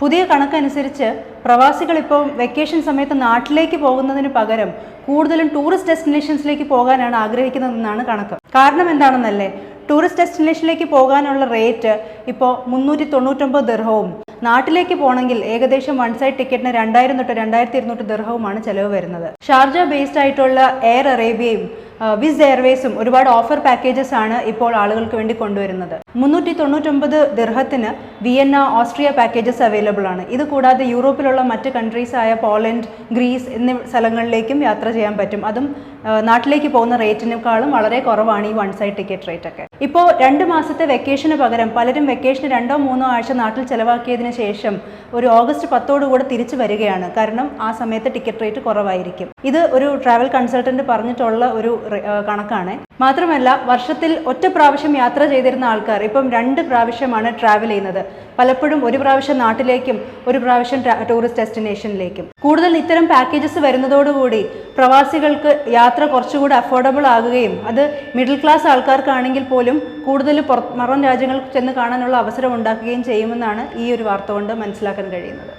പുതിയ കണക്കനുസരിച്ച് പ്രവാസികൾ ഇപ്പോൾ വെക്കേഷൻ സമയത്ത് നാട്ടിലേക്ക് പോകുന്നതിന് പകരം കൂടുതലും ടൂറിസ്റ്റ് ഡെസ്റ്റിനേഷൻസിലേക്ക് പോകാനാണ് ആഗ്രഹിക്കുന്നതെന്നാണ് കണക്ക്. കാരണം എന്താണെന്നല്ലേ? ടൂറിസ്റ്റ് ഡെസ്റ്റിനേഷനിലേക്ക് പോകാനുള്ള റേറ്റ് ഇപ്പോൾ മുന്നൂറ്റി തൊണ്ണൂറ്റൊമ്പത് ദിർഹവും നാട്ടിലേക്ക് പോകണമെങ്കിൽ ഏകദേശം വൺ സൈഡ് ടിക്കറ്റിന് രണ്ടായിരം തൊട്ട് രണ്ടായിരത്തി ഇരുന്നൂറ് ദർഹവുമാണ് ചിലവ് വരുന്നത്. ഷാർജ ബേസ്ഡ് ആയിട്ടുള്ള എയർ അറേബ്യയും വിസ് എയർവേസും ഒരുപാട് ഓഫർ പാക്കേജസ് ആണ് ഇപ്പോൾ ആളുകൾക്ക് വേണ്ടി കൊണ്ടുവരുന്നത്. മുന്നൂറ്റി തൊണ്ണൂറ്റൊമ്പത് ദിർഹത്തിന് വിയന്ന ഓസ്ട്രിയ പാക്കേജസ് അവൈലബിൾ ആണ്. ഇത് കൂടാതെ യൂറോപ്പിലുള്ള മറ്റ് കൺട്രീസ് ആയ പോളണ്ട് ഗ്രീസ് എന്നീ സ്ഥലങ്ങളിലേക്കും യാത്ര ചെയ്യാൻ പറ്റും. അതും നാട്ടിലേക്ക് പോകുന്ന റേറ്റിനേക്കാളും വളരെ കുറവാണ് ഈ വൺ സൈഡ് ടിക്കറ്റ് റേറ്റ് ഒക്കെ. ഇപ്പോൾ രണ്ട് മാസത്തെ വെക്കേഷന് പകരം പലരും വെക്കേഷന് രണ്ടോ മൂന്നോ ആഴ്ച നാട്ടിൽ ചിലവാക്കിയതിന് ശേഷം ഒരു ഓഗസ്റ്റ് പത്തോടുകൂടെ തിരിച്ചു വരികയാണ്. കാരണം ആ സമയത്ത് ടിക്കറ്റ് റേറ്റ് കുറവായിരിക്കും. ഇത് ഒരു ട്രാവൽ കൺസൾട്ടന്റ് പറഞ്ഞിട്ടുള്ള ഒരു കണക്കാണ്. മാത്രമല്ല വർഷത്തിൽ ഒറ്റ പ്രാവശ്യം യാത്ര ചെയ്തിരുന്ന ആൾക്കാർ ഇപ്പം രണ്ട് പ്രാവശ്യമാണ് ട്രാവൽ ചെയ്യുന്നത്. പലപ്പോഴും ഒരു പ്രാവശ്യം നാട്ടിലേക്കും ഒരു പ്രാവശ്യം ടൂറിസ്റ്റ് ഡെസ്റ്റിനേഷനിലേക്കും കൂടുതൽ ഇത്തരം പാക്കേജസ് വരുന്നതോടുകൂടി പ്രവാസികൾക്ക് യാത്ര കുറച്ചുകൂടി അഫോർഡബിൾ ആകുകയും അത് മിഡിൽ ക്ലാസ് ആൾക്കാർക്കാണെങ്കിൽ പോലും കൂടുതൽ പുറ മറം രാജ്യങ്ങളിൽ ചെന്ന് കാണാനുള്ള അവസരം ഉണ്ടാക്കുകയും ചെയ്യുമെന്നാണ് ഈ ഒരു വാർത്ത കൊണ്ട് മനസ്സിലാക്കാൻ കഴിയുന്നത്.